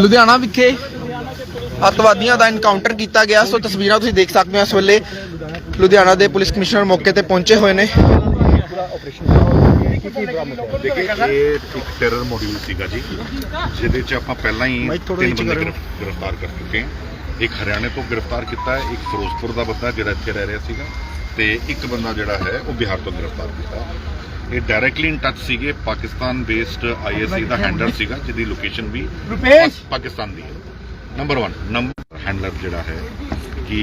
ਲੁਧਿਆਣਾ ਵਿਖੇ ਅੱਤਵਾਦੀਆਂ ਦਾ ਐਨਕਾਊਂਟਰ ਕੀਤਾ ਗਿਆ। ਸੋ ਤਸਵੀਰਾਂ ਤੁਸੀਂ ਦੇਖ ਸਕਦੇ ਹੋ ਇਸ ਵੇਲੇ। ਲੁਧਿਆਣਾ ਦੇ ਪੁਲਿਸ ਕਮਿਸ਼ਨਰ ਮੌਕੇ ਤੇ ਪਹੁੰਚੇ ਹੋਏ ਨੇ। ਇਹ ਇੱਕ ਟੈਰਰ ਮੋਡਿਊਲ ਸੀਗਾ ਜੀ ਜਿਹਦੇ ਚ ਆਪਾਂ ਪਹਿਲਾਂ ਹੀ ਤਿੰਨ ਬੰਦੇ ਗ੍ਰਿਫਤਾਰ ਕਰ ਚੁੱਕੇ ਹਾਂ। ਇੱਕ ਹਰਿਆਣੇ ਤੋਂ ਗ੍ਰਿਫਤਾਰ ਕੀਤਾ ਹੈ ਇੱਕ ਫਿਰੋਜ਼ਪੁਰ ਦਾ ਬੰਦਾ ਜਿਹੜਾ ਇੱਥੇ ਰਹਿ ਰਿਹਾ ਸੀਗਾ ਤੇ ਇੱਕ ਬੰਦਾ ਜਿਹੜਾ ਹੈ ਉਹ ਬਿਹਾਰ ਤੋਂ ਗ੍ਰਿਫਤਾਰ ਕੀਤਾ। ਇਹ ਡਾਇਰੈਕਟਲੀ ਇਨ ਟੱਚ ਸੀਗੇ ਪਾਕਿਸਤਾਨ ਬੇਸਡ ਆਈਐਸਸੀ ਦਾ ਹੈਂਡਲਰ ਸੀਗਾ ਜਿਹਦੀ ਲੋਕੇਸ਼ਨ ਵੀ! ਪਾਕਿਸਤਾਨ ਦੀ ਹੈ। ਨੰਬਰ 1 ਨੰਬਰ ਹੈਂਡਲਰ ਜਿਹੜਾ ਹੈ ਕਿ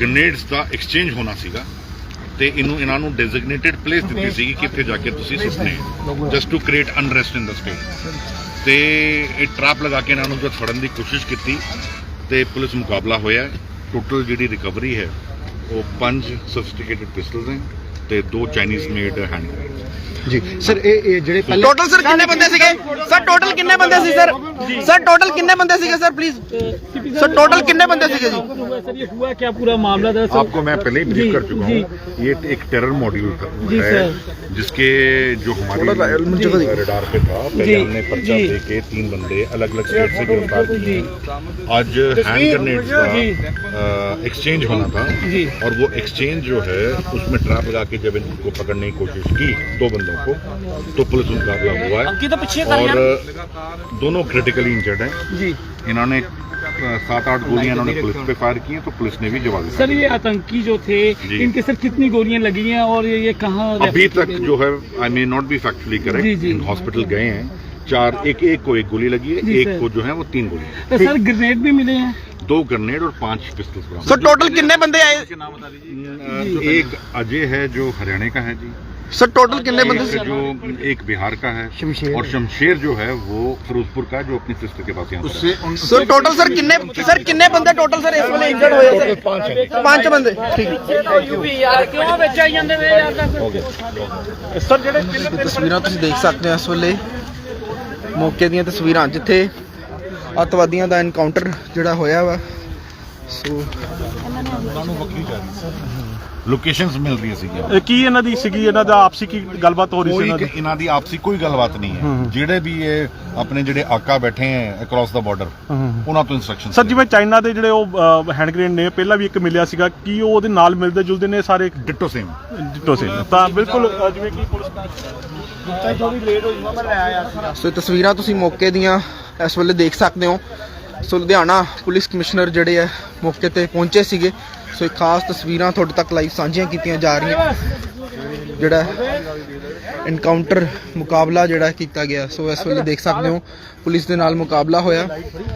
ਗ੍ਰੇਨੇਡਸ ਦਾ ਐਕਸਚੇਂਜ ਹੋਣਾ ਸੀਗਾ ਤੇ ਇਹਨੂੰ ਇਹਨਾਂ ਨੂੰ ਡੈਜ਼ਿਗਨੇਟਿਡ ਪਲੇਸ ਦਿੱਤੀ ਸੀ ਕਿ ਇੱਥੇ ਜਾ ਕੇ ਤੁਸੀਂ ਸੁੱਟਨੇ just to create unrest in the state ਤੇ ਇਹ ਟਰੈਪ ਲਗਾ ਕੇ ਇਹਨਾਂ ਨੂੰ ਜਦ ਫੜਨ ਦੀ ਕੋਸ਼ਿਸ਼ ਕੀਤੀ ਤੇ ਪੁਲਿਸ ਮੁਕਾਬਲਾ ਹੋਇਆ। ਟੋਟਲ ਜਿਹੜੀ ਰਿਕਵਰੀ ਹੈ ਉਹ ਪੰਜ ਸੋਫਿਸਟੀਕੇਟਡ ਪਿਸਟਲਸ ਹੈ ਤੇ ਦੋ ਚਾਈਨੀਜ਼ ਮੇਡ ਹੈਂਡ ਜੀ ਸਰ ਇਹ ਇਹ ਜਿਹੜੇ ਪਹਿਲੇ ਟੋਟਲ ਸਰ ਕਿੰਨੇ ਬੰਦੇ ਸੀਗੇ? ਸਰ ਟੋਟਲ ਕਿੰਨੇ ਬੰਦੇ ਸੀ ਸਰ सर टोटल कितने बंदे सीखे सर प्लीज़ सर टोटल कितने बंदे सीखे जी? सर ये हुआ क्या पूरा मामला था आपको मैं पहले ही ब्रीफ कर चुका हूँ। ये एक टेरर मॉड्यूल है जिसके जो हमारे रडार पे था पहले हमने पर्चा देके तीन बंदे अलग अलग स्टेट से गिरफ़्तार किए। आज हैंड ग्रेनेड का एक्सचेंज होना था और वो एक्सचेंज जो है उसमें ट्रैप लगा के जब इनको पकड़ने की कोशिश की दो बंदों को तो पुलिस मुकाबला हुआ है। और दोनों क्रिटिकली इंजर्ड है। जी। इन्होंने सात आठ गोलियाँ इन्होंने पुलिस पे फायर की हैं तो पुलिस ने भी जवाब दिया। सर ये आतंकी जो थे इनके सर कितनी गोलियाँ लगी हैं और ये, ये कहाँ अभी तक जो है I may not be factually correct hospital गए हैं। चार एक एक को एक गोली लगी है एक को जो है वो तीन गोली। तो सर ग्रेनेड भी मिले हैं? दो ग्रेनेड और पाँच पिस्टल सर टोटल कितने बंदे आए? एक अजय है जो हरियाणा का है जी। ਸਰ ਟੋਟਲ ਕਿੰਨੇ ਬੰਦੇ एक ਸੀ जो एक बिहार का है शमशेर। और शमशेर जो है वो फिरोजपुर का है, जो अपनी सिस्टर के पास यहाँ पर है। ਸਰ ਟੋਟਲ ਸਰ ਕਿੰਨੇ ਸਰ ਕਿੰਨੇ ਬੰਦੇ ਟੋਟਲ ਸਰ ਇਸ ਵੇਲੇ ਇੰਜਰਡ ਹੋਏ ਸਰ ਪੰਜ ਬੰਦੇ ਠੀਕ क्यों बेचा ਜਾਂਦੇ ਵੇ ਯਾਰ ਸਰ ਜਿਹੜੇ ਇਹ ਤਸਵੀਰਾਂ ਤੁਸੀਂ ਦੇਖ ਸਕਦੇ ਹੋ ਇਸ ਵੇਲੇ ਮੌਕੇ ਦੀਆਂ ਤਸਵੀਰਾਂ ਜਿੱਥੇ ਅੱਤਵਾਦੀਆਂ ਦਾ ਐਨਕਾਊਂਟਰ ਜਿਹੜਾ ਹੋਇਆ ਵਾ ਸੋ ਲੋਕੇਸ਼ਨਸ ਮਿਲ ਰਹੀਆਂ ਸੀਗੀਆਂ। ਇਹ ਕੀ ਇਹਨਾਂ ਦੀ ਸੀਗੀ ਇਹਨਾਂ ਦਾ ਆਪਸੀ ਕੀ ਗੱਲਬਾਤ ਹੋ ਰਹੀ ਸੀ ਕੋਈ ਇਹਨਾਂ ਦੀ? ਇਹਨਾਂ ਦੀ ਆਪਸੀ ਕੋਈ ਗੱਲਬਾਤ ਨਹੀਂ ਹੈ। ਜਿਹੜੇ ਵੀ ਇਹ ਆਪਣੇ ਜਿਹੜੇ ਆਕਾ ਬੈਠੇ ਹੈ ਅਕ੍ਰੋਸ ਦਾ ਬਾਰਡਰ ਉਹਨਾਂ ਤੋਂ ਇਨਸਟਰਕਸ਼ਨ ਸਰ ਜਿਵੇਂ ਚਾਈਨਾ ਦੇ ਜਿਹੜੇ ਉਹ ਹੈਂਡ ਗ੍ਰੇਨ ਨੇ ਪਹਿਲਾਂ ਵੀ ਇੱਕ ਮਿਲਿਆ ਸੀਗਾ। ਕੀ ਉਹ ਉਹਦੇ ਨਾਲ ਮਿਲਦੇ ਜੁਲਦੇ ਨੇ ਸਾਰੇ? ਡਿਟੋ ਸੇਮ ਡਿਟੋ ਸੇ ਤਾਂ ਬਿਲਕੁਲ ਅ, ਜਿਵੇਂ ਕਿ ਪੁਲਿਸ ਸੋ ਇਹ ਤਸਵੀਰਾਂ ਤੁਸੀਂ ਮੌਕੇ ਦੀਆਂ ਇਸ ਵੇਲੇ ਦੇਖ ਸਕਦੇ ਹੋ। ਸੋ ਲੁਧਿਆਣਾ ਪੁਲਿਸ ਕਮਿਸ਼ਨਰ ਜਿਹੜੇ ਆ ਮੌਕੇ ਤੇ ਪਹੁੰਚੇ ਸੀਗੇ। ਸੋ ਇਹ ਖਾਸ ਤਸਵੀਰਾਂ ਤੁਹਾਡੇ ਤੱਕ ਲਾਈਵ ਸਾਂਝੀਆਂ ਕੀਤੀਆਂ ਜਾ ਰਹੀਆਂ। ਜਿਹੜਾ ਇਨਕਾਊਂਟਰ ਮੁਕਾਬਲਾ ਜਿਹੜਾ ਕੀਤਾ ਗਿਆ। ਸੋ ਇਸ ਵੇਲੇ ਦੇਖ ਸਕਦੇ ਹੋ, ਪੁਲਿਸ ਦੇ ਨਾਲ ਮੁਕਾਬਲਾ ਹੋਇਆ।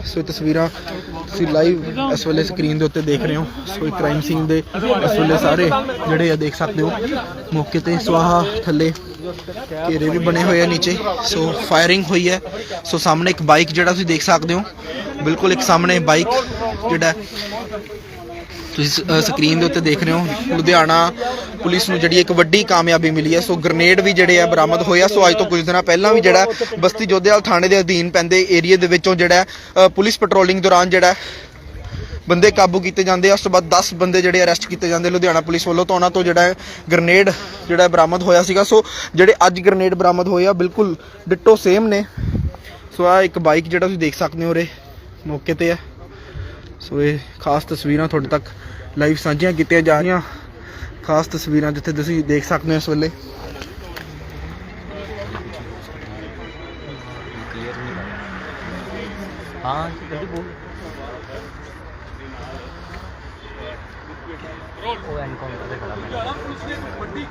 ਸੋ ਇਹ ਤਸਵੀਰਾਂ ਤੁਸੀਂ ਲਾਈਵ ਇਸ ਵੇਲੇ ਸਕਰੀਨ ਦੇ ਉੱਤੇ ਦੇਖ ਰਹੇ ਹੋ। ਸੋ ਇਹ ਕ੍ਰਾਈਮ ਸੀਨ ਦੇ ਇਸ ਵੇਲੇ ਸਾਰੇ ਜਿਹੜੇ ਆ ਦੇਖ ਸਕਦੇ ਹੋ। ਮੌਕੇ ਤੇ ਸਵਾਹਾ ਥੱਲੇ ਘੇਰੇ ਵੀ ਬਣੇ ਹੋਏ ਆ ਨੀਚੇ। ਸੋ ਫਾਇਰਿੰਗ ਹੋਈ ਹੈ। ਸੋ ਸਾਹਮਣੇ ਇੱਕ ਬਾਈਕ ਜਿਹੜਾ ਤੁਸੀਂ ਦੇਖ ਸਕਦੇ ਹੋ। ਬਿਲਕੁਲ ਇੱਕ ਸਾਹਮਣੇ ਬਾਈਕ ਜਿਹੜਾ ਤੁਸੀਂ ਅ, ਸਕਰੀਨ ਦੇ ਉੱਤੇ ਦੇਖ ਰਹੇ ਹੋ ਲੁਧਿਆਣਾ ਪੁਲਿਸ ਨੂੰ ਜਿਹੜੀ ਇੱਕ ਵੱਡੀ ਕਾਮਯਾਬੀ ਮਿਲੀ ਹੈ। ਸੋ ਗ੍ਰਨੇਡ ਵੀ ਜਿਹੜੇ ਆ ਬਰਾਮਦ ਹੋਇਆ ਸੋ ਅੱਜ ਤੋਂ ਕੁਝ ਦਿਨਾਂ ਪਹਿਲਾਂ ਵੀ ਜਿਹੜਾ ਬਸਤੀ ਜੋਧੇਵਾਲ ਥਾਣੇ ਦੇ ਅਧੀਨ ਪੈਂਦੇ ਏਰੀਆ ਦੇ ਵਿੱਚੋਂ ਜਿਹੜਾ ਪੁਲਿਸ ਪੈਟਰੋਲਿੰਗ ਦੌਰਾਨ ਜਿਹੜਾ ਬੰਦੇ ਕਾਬੂ ਕੀਤੇ ਜਾਂਦੇ ਆ। ਉਸ ਤੋਂ ਬਾਅਦ 10 ਬੰਦੇ ਜਿਹੜੇ ਅਰੈਸਟ ਕੀਤੇ ਜਾਂਦੇ ਲੁਧਿਆਣਾ ਪੁਲਿਸ ਵੱਲੋਂ ਤਾਂ ਉਹਨਾਂ ਤੋਂ ਜਿਹੜਾ ਗ੍ਰਨੇਡ ਜਿਹੜਾ ਬਰਾਮਦ ਹੋਇਆ ਸੀਗਾ। ਸੋ ਜਿਹੜੇ ਅੱਜ ਗ੍ਰਨੇਡ ਬਰਾਮਦ ਹੋਏ ਆ ਬਿਲਕੁਲ ਡਿੱਟੋ ਸੇਮ ਨੇ। ਸੋ ਆ ਇੱਕ ਬਾਈਕ ਜਿਹੜਾ ਤੁਸੀਂ ਦੇਖ ਸਕਦੇ ਹੋ ਰੇ ਮੌਕੇ ਤੇ ਆ। ਸੋ ਇਹ ਖਾਸ ਤਸਵੀਰਾਂ ਤੁਹਾਡੇ ਤੱਕ ਲਾਈਵ ਸਾਂਝੀਆਂ ਕੀਤੀਆਂ ਜਾ ਰਹੀਆਂ। ਖਾਸ ਤਸਵੀਰਾਂ ਜਿੱਥੇ ਤੁਸੀਂ ਦੇਖ ਸਕਦੇ ਹੋ ਇਸ ਵੇਲੇ। ਪੁਲਿਸ ਨੇ ਵੱਡੀ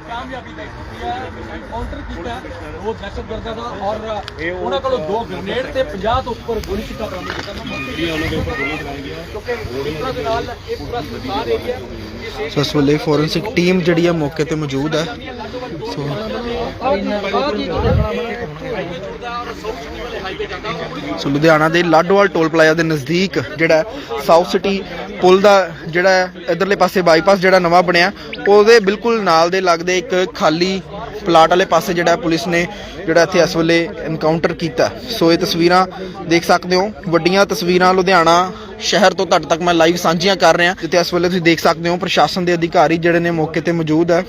ਕਾਮਯਾਬੀ ਦਾ ਐਨਕਾਊਂਟਰ ਕੀਤਾ ਉਹ ਦਹਿਸ਼ਤਗਰਦਾਂ ਦਾ ਔਰ ਉਹਨਾਂ ਕੋਲੋਂ ਦੋ ਗ੍ਰਨੇਡ ਤੇ 50 ਤੋਂ ਉੱਪਰ ਗੋਲੀ ਸਿੱਟਾ ਬਰਾਮਦ ਕੀਤਾ ਜਿਹੜੀ ਉਹਨਾਂ ਦੇ ਉੱਪਰ ਗੋਲੀ ਚਲਾਈ ਗਈ ਕਿਉਂਕਿ ਉਹਨਾਂ ਦੇ ਨਾਲ ਇਹ ਪੂਰਾ ਸੁਨਸਾਨ ਏਰੀਆ ਸੋ ਇਸ ਵੇਲੇ ਫੋਰੈਂਸਿਕ ਟੀਮ ਜਿਹੜੀ ਆ, ਮੌਕੇ ਤੇ ਮੌਜੂਦ ਹੈ ਸੋ ਸੋ ਲੁਧਿਆਣਾ ਦੇ ਲਾਡੋਵਾਲ ਟੋਲ ਪਲਾਜ਼ਾ ਦੇ ਨਜ਼ਦੀਕ ਜਿਹੜਾ ਸਾਊਥ ਸਿਟੀ ਪੁਲ ਦਾ ਜਿਹੜਾ ਹੈ, ਇੱਧਰਲੇ ਪਾਸੇ ਬਾਈਪਾਸ ਜਿਹੜਾ ਨਵਾਂ ਬਣਿਆ ਉਹਦੇ ਬਿਲਕੁਲ ਨਾਲ ਦੇ ਲੱਗਦੇ ਇੱਕ ਖਾਲੀ ਪਲਾਟ ਵਾਲੇ ਪਾਸੇ ਜਿਹੜਾ ਪੁਲਿਸ ਨੇ ਜਿਹੜਾ ਇੱਥੇ ਇਸ ਵੇਲੇ ਐਨਕਾਊਂਟਰ ਕੀਤਾ ਸੋ ਇਹ ਤਸਵੀਰਾਂ ਦੇਖ ਸਕਦੇ ਹੋ। ਵੱਡੀਆਂ ਤਸਵੀਰਾਂ ਲੁਧਿਆਣਾ ਸ਼ਹਿਰ ਤੋਂ ਤੁਹਾਡੇ ਤੱਕ ਮੈਂ ਲਾਈਵ ਸਾਂਝੀਆਂ ਕਰ ਰਿਹਾ। ਜਿੱਥੇ ਇਸ ਵੇਲੇ ਤੁਸੀਂ ਦੇਖ ਸਕਦੇ ਹੋ ਪ੍ਰਸ਼ਾਸਨ ਦੇ ਅਧਿਕਾਰੀ ਜਿਹੜੇ ਨੇ ਮੌਕੇ ਤੇ ਮੌਜੂਦ ਹੈ।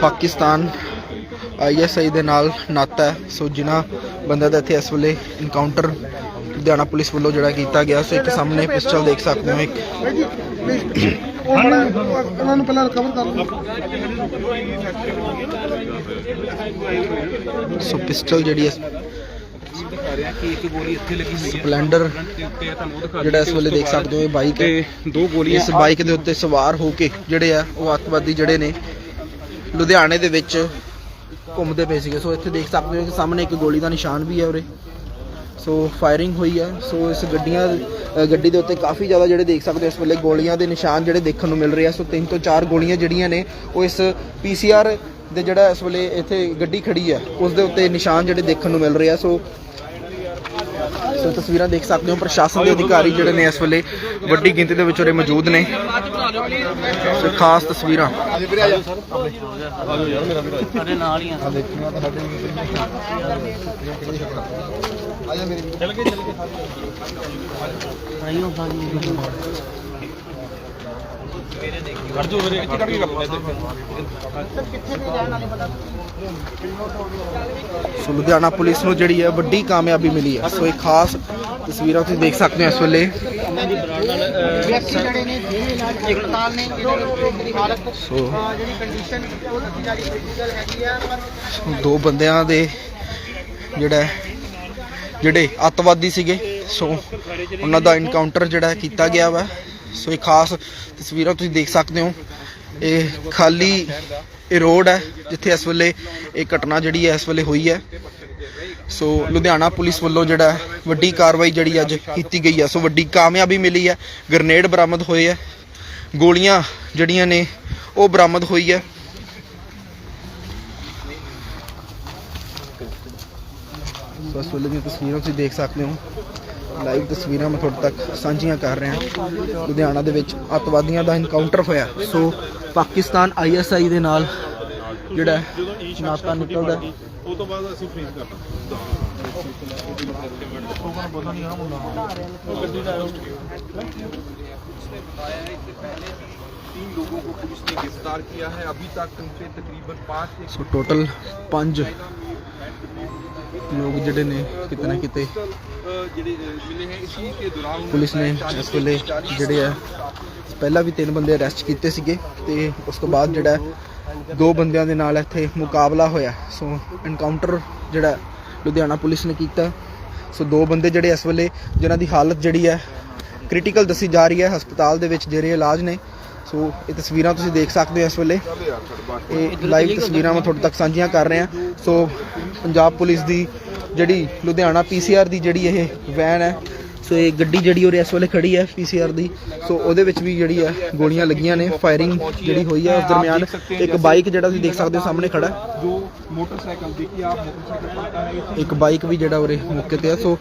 ਪਾਕਿਸਤਾਨ ਆਈਐਸਆਈ ਦੇ ਨਾਲ ਨਾਤਾ ਹੈ। ਸੋ ਜਿਨ੍ਹਾਂ ਬੰਦਿਆਂ ਦਾ ਇੱਥੇ ਇਸ ਵੇਲੇ ਇਨਕਾਊਂਟਰ ਲੁਧਿਆਣਾ ਪੁਲਿਸ ਵੱਲੋਂ ਜਿਹੜਾ ਕੀਤਾ ਗਿਆ, ਸੋ ਇੱਕ ਸਾਹਮਣੇ ਪਿਸਟਲ ਦੇਖ ਸਕਦੇ ਹੋ ਇੱਕ। ਉਹਨਾਂ ਨੂੰ ਪਹਿਲਾਂ ਰਿਕਵਰ ਕਰ ਲਓ। ਸੋ ਪਿਸਟਲ ਜਿਹੜੀ ਹੈ, ਸਪਲੈਂਡਰ ਜਿਹੜਾ ਇਸ ਵੇਲੇ ਦੇਖ ਸਕਦੇ ਹੋ, ਇਹ ਬਾਈਕ ਹੈ। ਦੋ ਇਸ ਬਾਈਕ ਦੇ ਉੱਤੇ ਸਵਾਰ ਹੋ ਕੇ ਜਿਹੜੇ ਆ, ਉਹ ਅੱਤਵਾਦੀ ਜਿਹੜੇ ਨੇ, ਲੁਧਿਆਣੇ ਦੇ ਵਿੱਚ ਘੁੰਮਦੇ ਪਏ ਸੀਗੇ। ਸੋ ਇੱਥੇ ਦੇਖ ਸਕਦੇ ਹੋ ਕਿ ਸਾਹਮਣੇ ਇੱਕ ਗੋਲੀ ਦਾ ਨਿਸ਼ਾਨ ਵੀ ਹੈ ਉਰੇ। ਸੋ ਫਾਇਰਿੰਗ ਹੋਈ ਹੈ। ਸੋ ਇਸ ਗੱਡੀਆਂ ਗੱਡੀ ਦੇ ਉੱਤੇ ਕਾਫੀ ਜ਼ਿਆਦਾ ਜਿਹੜੇ ਦੇਖ ਸਕਦੇ ਹੋ, ਇਸ ਵੇਲੇ ਗੋਲੀਆਂ ਦੇ ਨਿਸ਼ਾਨ ਜਿਹੜੇ ਦੇਖਣ ਨੂੰ ਮਿਲ ਰਹੇ ਆ। ਸੋ ਤਿੰਨ ਤੋਂ ਚਾਰ ਗੋਲੀਆਂ ਜਿਹੜੀਆਂ ਨੇ, ਉਹ ਇਸ ਪੀਸੀਆਰ ਦੇ ਜਿਹੜਾ ਇਸ ਵੇਲੇ ਇੱਥੇ ਗੱਡੀ ਖੜੀ ਹੈ, ਉਸ ਦੇ ਉੱਤੇ ਨਿਸ਼ਾਨ ਜਿਹੜੇ ਦੇਖਣ ਨੂੰ ਮਿਲ ਰਹੇ ਆ। ਸੋ ਸੋ ਤਸਵੀਰਾਂ ਦੇਖ ਸਕਦੇ ਹੋ, ਪ੍ਰਸ਼ਾਸਨ ਦੇ ਅਧਿਕਾਰੀ ਜਿਹੜੇ ਨੇ ਇਸ ਵੇਲੇ ਵੱਡੀ ਗਿਣਤੀ ਦੇ ਵਿੱਚ ਉਰੇ ਮੌਜੂਦ ਨੇ। ਸੋ ਖਾਸ ਤਸਵੀਰਾਂ। ਸੋ ਲੁਧਿਆਣਾ ਪੁਲਿਸ ਨੂੰ ਜਿਹੜੀ ਹੈ ਵੱਡੀ ਕਾਮਯਾਬੀ ਮਿਲੀ ਹੈ। ਸੋ ਇਹ ਖਾਸ ਤਸਵੀਰਾਂ ਤੁਸੀਂ ਦੇਖ ਸਕਦੇ ਹੋ ਇਸ ਵੇਲੇ। ਵਿਅਕਤੀ ਜਿਹੜੇ ਨੇ ਜਿਹਨੇ ਇਲਾਜ ਹਸਪਤਾਲ ਨੇ ਇਹਨਾਂ ਹਾਲਤ ਜਿਹੜੀ ਕੰਡੀਸ਼ਨ ਉਹ ਦੱਸੀ ਕ੍ਰਿਟੀਕਲ ਹੈਗੀ ਆ ਪਰ ਦੋ ਬੰਦਿਆਂ ਦੇ ਜਿਹੜਾ ਜਿਹੜੇ ਅੱਤਵਾਦੀ ਸੀਗੇ, ਸੋ ਉਹਨਾਂ ਦਾ ਇਨਕਾਊਂਟਰ ਜਿਹੜਾ ਕੀਤਾ ਗਿਆ ਵਾ। ਸੋ ਇਹ ਖਾਸ ਤਸਵੀਰਾਂ ਤੁਸੀਂ ਦੇਖ ਸਕਦੇ ਹੋ। ਇਹ ਖਾਲੀ ਇਹ ਰੋਡ ਹੈ, ਜਿੱਥੇ ਇਸ ਵੇਲੇ ਇਹ ਘਟਨਾ ਜਿਹੜੀ ਹੈ, ਇਸ ਵੇਲੇ ਹੋਈ ਹੈ। ਸੋ ਲੁਧਿਆਣਾ ਪੁਲਿਸ ਵੱਲੋਂ ਜਿਹੜਾ ਵੱਡੀ ਕਾਰਵਾਈ ਜਿਹੜੀ ਅੱਜ ਕੀਤੀ ਗਈ ਹੈ, ਸੋ ਵੱਡੀ ਕਾਮਯਾਬੀ ਮਿਲੀ ਹੈ। ਗ੍ਰਨੇਡ ਬਰਾਮਦ ਹੋਏ ਹੈ। ਗੋਲੀਆਂ ਜਿਹੜੀਆਂ ਨੇ, ਉਹ ਬਰਾਮਦ ਹੋਈ ਹੈ। ਸੋ ਇਸ ਵੇਲੇ ਦੀਆਂ ਤਸਵੀਰਾਂ ਤੁਸੀਂ ਦੇਖ ਸਕਦੇ ਹੋ ਲਾਈਵ ਤਸਵੀਰਾਂ ਮੈਂ ਤੁਹਾਡੇ ਤੱਕ ਸਾਂਝੀਆਂ ਕਰ ਰਿਹਾ ਲੁਧਿਆਣਾ ਦੇ ਵਿੱਚ ਅੱਤਵਾਦੀਆਂ ਦਾ ਇਨਕਾਊਂਟਰ ਹੋਇਆ ਸੋ ਪਾਕਿਸਤਾਨ ਆਈਐਸਆਈ ਦੇ ਨਾਲ ਜਿਹੜਾ ਹੈ, ਨਾਤਾ ਨਿਕਲਦਾ ਹੈ। ਉਹ ਤੋਂ ਬਾਅਦ ਅਸੀਂ ਫ੍ਰੀਜ਼ ਕਰਨਾ तीन लोगों को पुलिस ने गिरफ्तार किया है अभी तक उन पे तकरीबन पाँच से ਸੋ ਟੋਟਲ 5 ਲੋਕ ਜਿਹੜੇ ਨੇ ਕਿਤੇ ਨਾ ਕਿਤੇ अ, ਜਿਹੜੇ ਮਿਲੇ हैं इसी के दौरान ਪੁਲਿਸ ਨੇ ਇਸ ਵੇਲੇ ਜਿਹੜੇ ਆ ਪਹਿਲਾਂ ਵੀ ਤਿੰਨ ਬੰਦੇ ਅਰੈਸਟ ਕੀਤੇ ਸੀਗੇ ਤੇ ਉਸ ਤੋਂ ਬਾਅਦ ਜਿਹੜਾ ਹੈ, ਦੋ ਬੰਦਿਆਂ ਦੇ ਨਾਲ ਇੱਥੇ ਮੁਕਾਬਲਾ ਹੋਇਆ ਸੋ ਐਨਕਾਊਂਟਰ ਜਿਹੜਾ ਲੁਧਿਆਣਾ ਪੁਲਿਸ ਨੇ ਕੀਤਾ ਸੋ ਦੋ ਬੰਦੇ ਜਿਹੜੇ ਇਸ ਵੇਲੇ ਜਿਨ੍ਹਾਂ ਦੀ ਹਾਲਤ ਜਿਹੜੀ ਹੈ ਕ੍ਰਿਟੀਕਲ ਦੱਸੀ ਜਾ ਰਹੀ ਹੈ ਹਸਪਤਾਲ ਦੇ ਵਿੱਚ ਜਿਹੜੇ ਇਲਾਜ ਨੇ ਸੋ ਇਹ ਤਸਵੀਰਾਂ ਤੁਸੀਂ ਦੇਖ ਸਕਦੇ ਹੋ ਇਸ ਵੇਲੇ। ਇਹ ਲਾਈਵ ਤਸਵੀਰਾਂ ਮੈਂ ਤੁਹਾਡੇ ਤੱਕ ਸਾਂਝੀਆਂ ਕਰ ਰਿਹਾ। ਸੋ ਪੰਜਾਬ ਪੁਲਿਸ ਦੀ ਜਿਹੜੀ ਲੁਧਿਆਣਾ ਪੀਸੀਆਰ ਦੀ ਜਿਹੜੀ ਇਹ ਵੈਨ ਹੈ ਸੋ ਇਹ ਗੱਡੀ ਜਿਹੜੀ ਉਹ ਇਸ ਵੇਲੇ ਖੜੀ ਹੈ ਪੀਸੀਆਰ ਦੀ। ਸੋ ਉਹਦੇ ਵਿੱਚ ਵੀ ਜਿਹੜੀ ਹੈ ਗੋਲੀਆਂ ਲੱਗੀਆਂ ਨੇ ਫਾਇਰਿੰਗ ਜਿਹੜੀ ਹੋਈ ਹੈ ਉਸ ਦਰਮਿਆਨ। ਇੱਕ ਬਾਈਕ ਜਿਹੜਾ ਤੁਸੀਂ ਦੇਖ ਸਕਦੇ ਹੋ ਸਾਹਮਣੇ ਖੜਾ ਜੋ ਮੋਟਰਸਾਈਕਲ ਦੇਖੀ ਆਪ ਮੋਟਰਸਾਈਕਲ ਇੱਕ ਬਾਈਕ ਵੀ ਜਿਹੜਾ ਉਰੇ ਮੌਕੇ ਤੇ ਆ ਸੋ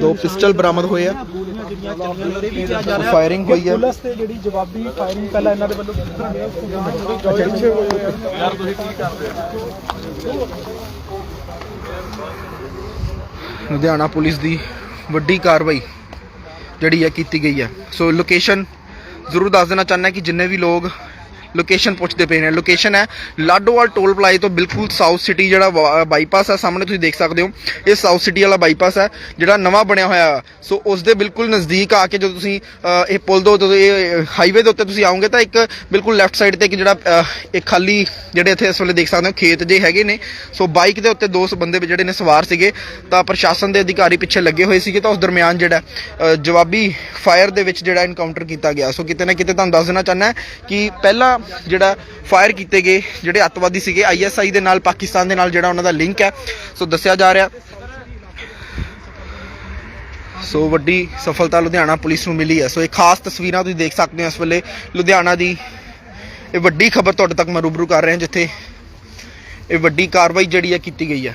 ਦੋ ਪਿਸਟਲ ਬਰਾਮਦ ਹੋਏ ਆ। ਫਾਇਰਿੰਗ ਹੋਈ ਹੈ। ਪੁਲਿਸ ਤੇ ਜਿਹੜੀ ਜਵਾਬੀ ਫਾਇਰਿੰਗ ਪਹਿਲਾਂ ਇਹਨਾਂ ਦੇ ਵੱਲੋਂ ਕੀਤੀ ਗਈ ਉਸ ਤੋਂ ਯਾਰ ਤੁਸੀਂ ਕੀ ਕਰਦੇ ਲੁਧਿਆਣਾ ਪੁਲਿਸ ਦੀ ਵੱਡੀ ਕਾਰਵਾਈ ਜਿਹੜੀ ਹੈ ਕੀਤੀ ਗਈ ਹੈ। ਸੋ ਲੋਕੇਸ਼ਨ ਜ਼ਰੂਰ ਦੱਸ ਦੇਣਾ ਚਾਹੁੰਦਾ ਕਿ ਜਿੰਨੇ ਵੀ ਲੋਕ ਲੋਕੇਸ਼ਨ ਪੁੱਛਦੇ ਪਏ ਨੇ। ਲੋਕੇਸ਼ਨ ਹੈ ਲਾਡੋਵਾਲ ਟੋਲ ਪਲਾਜ਼ੇ ਤੋਂ ਬਿਲਕੁਲ ਸਾਊਥ ਸਿਟੀ ਜਿਹੜਾ ਬਾਈਪਾਸ ਹੈ। ਸਾਹਮਣੇ ਤੁਸੀਂ ਦੇਖ ਸਕਦੇ ਹੋ ਇਹ ਸਾਊਥ ਸਿਟੀ ਵਾਲਾ ਬਾਈਪਾਸ ਹੈ ਜਿਹੜਾ ਨਵਾਂ ਬਣਿਆ ਹੋਇਆ। ਸੋ ਉਸ ਦੇ ਬਿਲਕੁਲ ਨਜ਼ਦੀਕ ਆ ਕੇ ਜਦੋਂ ਤੁਸੀਂ ਇਹ ਪੁਲ ਤੋਂ ਜਦੋਂ ਇਹ ਹਾਈਵੇ ਦੇ ਉੱਤੇ ਤੁਸੀਂ ਆਓਗੇ ਤਾਂ ਇੱਕ ਬਿਲਕੁਲ ਲੈਫਟ ਸਾਈਡ ਤੇ ਇੱਕ ਜਿਹੜਾ ਅ, ਇੱਕ ਖਾਲੀ ਜਿਹੜੇ ਇੱਥੇ ਇਸ ਵੇਲੇ ਦੇਖ ਸਕਦੇ ਹੋ ਖੇਤ ਜੇ ਹੈਗੇ ਨੇ। ਸੋ ਬਾਈਕ ਦੇ ਉੱਤੇ ਦੋ ਸੌ ਬੰਦੇ ਜਿਹੜੇ ਨੇ ਸਵਾਰ ਸੀਗੇ ਤਾਂ ਪ੍ਰਸ਼ਾਸਨ ਦੇ ਅਧਿਕਾਰੀ ਪਿੱਛੇ ਲੱਗੇ ਹੋਏ ਸੀਗੇ ਤਾਂ ਉਸ ਦਰਮਿਆਨ ਜਿਹੜਾ ਜਵਾਬੀ ਫਾਇਰ ਦੇ ਵਿੱਚ ਜਿਹੜਾ ਇਨਕਾਊਂਟਰ ਕੀਤਾ ਗਿਆ। ਸੋ ਕਿਤੇ ਨਾ ਕਿਤੇ ਤੁਹਾਨੂੰ ਦੱਸ ਦੇਣਾ ਚਾਹੁੰਦਾ ਕਿ ਪਹਿਲਾਂ ਜਿਹੜਾ ਫਾਇਰ ਕੀਤੇ ਗਏ, ਜਿਹੜੇ ਅੱਤਵਾਦੀ ਸੀਗੇ ਆਈਐਸਆਈ ਦੇ ਨਾਲ, ਪਾਕਿਸਤਾਨ ਦੇ ਨਾਲ ਜਿਹੜਾ ਉਹਨਾਂ ਦਾ ਲਿੰਕ ਹੈ। ਸੋ ਦੱਸਿਆ ਜਾ ਰਿਹਾ। ਸੋ ਵੱਡੀ ਸਫਲਤਾ ਲੁਧਿਆਣਾ ਪੁਲਿਸ ਨੂੰ ਮਿਲੀ ਹੈ। ਸੋ ਇਹ ਖਾਸ ਤਸਵੀਰਾਂ ਤੁਸੀਂ ਦੇਖ ਸਕਦੇ ਹੋ ਇਸ ਵੇਲੇ। ਲੁਧਿਆਣਾ ਦੀ ਇਹ ਵੱਡੀ ਖਬਰ ਤੁਹਾਡੇ ਤੱਕ ਮੈਂ ਰੂਬਰੂ ਕਰ ਰਿਹਾ, ਜਿੱਥੇ ਇਹ ਵੱਡੀ ਕਾਰਵਾਈ ਜਿਹੜੀ ਹੈ ਕੀਤੀ ਗਈ ਹੈ।